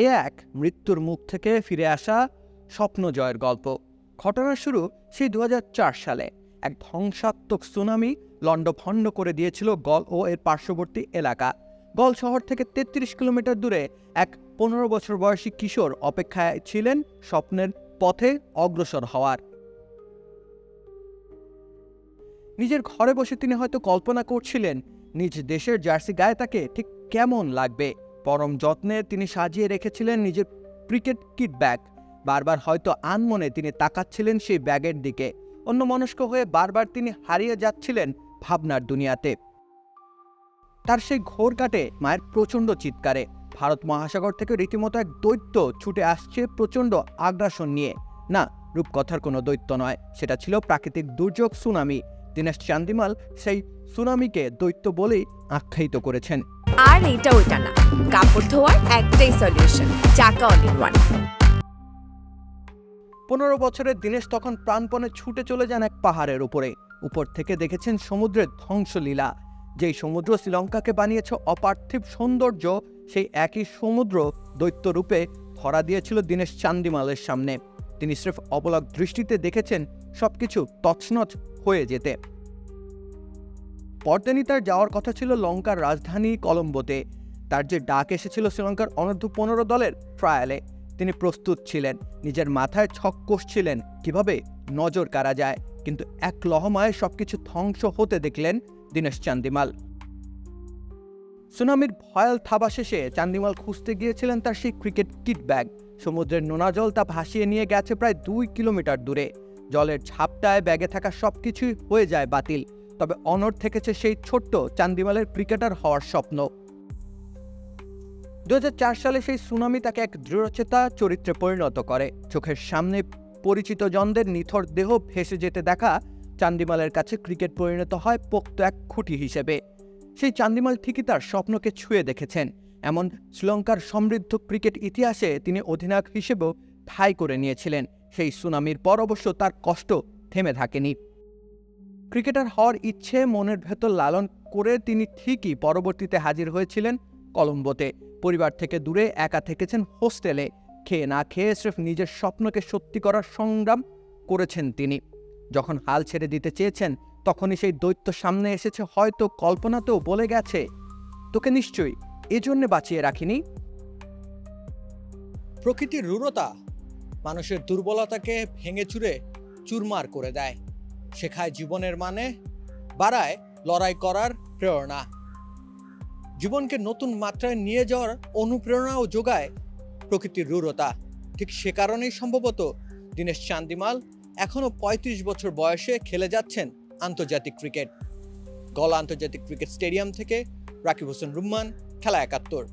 এ এক মৃত্যুর মুখ থেকে ফিরে আসা স্বপ্ন জয়ের গল্প। ঘটনার শুরু সেই দু হাজার চার সালে। এক ধ্বংসাত্মক সুনামি লণ্ডভণ্ড করে দিয়েছিল গল ও এর পার্শ্ববর্তী এলাকা। গল শহর থেকে ৩৩ কিলোমিটার দূরে এক পনেরো বছর বয়সী কিশোর অপেক্ষায় ছিলেন স্বপ্নের পথে অগ্রসর হওয়ার। নিজের ঘরে বসে তিনি হয়তো কল্পনা করছিলেন, নিজ দেশের জার্সি গায়ে তাকে ঠিক কেমন লাগবে। পরম যত্নে তিনি সাজিয়ে রেখেছিলেন নিজের ক্রিকেট কিট ব্যাগ। বারবার হয়তো আনমনে তিনি তাকাচ্ছিলেন সেই ব্যাগের দিকে। অন্য মনস্ক হয়ে বারবার তিনি হারিয়ে যাচ্ছিলেন ভাবনার দুনিয়াতে। তার সেই ঘোর কাটে মায়ের প্রচণ্ড চিৎকারে। ভারত মহাসাগর থেকে রীতিমতো এক দৈত্য ছুটে আসছে প্রচণ্ড আগ্রাসন নিয়ে। না, রূপকথার কোনো দৈত্য নয়, সেটা ছিল প্রাকৃতিক দুর্যোগ, সুনামি। দীনেশ চান্দিমাল সেই সুনামিকে দৈত্য বলেই আখ্যায়িত করেছেন। আর এটা ওইটা না। কাপড় ধোয়ার একটাই সলিউশন চাকা অল ইন ওয়ান পনেরো বছরের দিনেশ তখন প্রাণপণে ছুটে চলে যান এক পাহাড়ের উপরে। উপর থেকে দেখেছেন সমুদ্রের ধ্বংসলীলা। যেই সমুদ্র শ্রীলঙ্কাকে বানিয়েছে অপার্থিব সৌন্দর্য, সেই একই সমুদ্র দৈত্য রূপে ধরা দিয়েছিল দীনেশ চান্দিমালের সামনে। তিনি স্রেফ অবলক দৃষ্টিতে দেখেছেন সবকিছু তছনছ হয়ে যেতে। পরদিনই তার যাওয়ার কথা ছিল লঙ্কার রাজধানী কলম্বোতে। তার যে ডাক এসেছিল শ্রীলঙ্কার অনূর্ধ্ব পনেরো দলের ট্রায়ালে তিনি প্রস্তুত ছিলেন, নিজের মাথায় ছক কষছিলেন, কীভাবে নজর কারা যায়। কিন্তু এক লহমায় সবকিছু ধ্বংস হতে দেখলেন দীনেশ চান্দিমাল। সুনামির ভয়াল থাবা শেষে চান্দিমাল খুঁজতে গিয়েছিলেন তার সেই ক্রিকেট কিট ব্যাগ সমুদ্রের নোনা জল তা ভাসিয়ে নিয়ে গেছে প্রায় দুই কিলোমিটার দূরে। জলের ঝাপটায় ব্যাগে থাকা সবকিছুই হয়ে যায় বাতিল। তবে অনর থেকেছে সেই ছোট্ট চান্দিমালের ক্রিকেটার হওয়ার স্বপ্ন। দু হাজার চার সালে সেই সুনামি তাকে এক দৃঢ়চেতা চরিত্রে পরিণত করে। চোখের সামনে পরিচিত জনদের নিথর দেহ ভেসে যেতে দেখা চান্দিমালের কাছে ক্রিকেট পরিণত হয় পোক্ত এক খুঁটি হিসেবে। সেই চান্দিমাল ঠিকই তার স্বপ্নকে ছুঁয়ে দেখেছেন। এমন শ্রীলঙ্কার সমৃদ্ধ ক্রিকেট ইতিহাসে তিনি অধিনায়ক হিসেবেও ঠাঁই করে নিয়েছিলেন। সেই সুনামির পর অবশ্য তার কষ্ট থেমে থাকেনি। ক্রিকেটার হওয়ার ইচ্ছে মনের ভেতর লালন করে তিনি ঠিকই পরবর্তীতে হাজির হয়েছিলেন কলম্বোতে। পরিবার থেকে দূরে একা থেকেছেন হোস্টেলে। খেয়ে না খেয়ে স্রেফ নিজের স্বপ্নকে সত্যি করার সংগ্রাম করেছেন তিনি। যখন হাল ছেড়ে দিতে চেয়েছেন, তখনই সেই দৈত্য সামনে এসেছে, হয়তো কল্পনাতেও বলে গেছে, তোকে নিশ্চয়ই এজন্যে বাঁচিয়ে রাখিনি? প্রকৃতির রূঢ়তা মানুষের দুর্বলতাকে ভেঙে চুরে চুরমার করে দেয়। শেখায় জীবনের মানে বাড়ায় লড়াই করার প্রেরণা। জীবনকে নতুন মাত্রায় নিয়ে যাওয়ার অনুপ্রেরণাও যোগায় প্রকৃতির রূঢ়তা। ঠিক সে কারণেই সম্ভবত দীনেশ চান্দিমাল এখনও ৩৫ বছর বয়সে খেলে যাচ্ছেন আন্তর্জাতিক ক্রিকেট। গলা আন্তর্জাতিক ক্রিকেট স্টেডিয়াম থেকে রাকিব হোসেন রুম্মান, খেলা একাত্তর।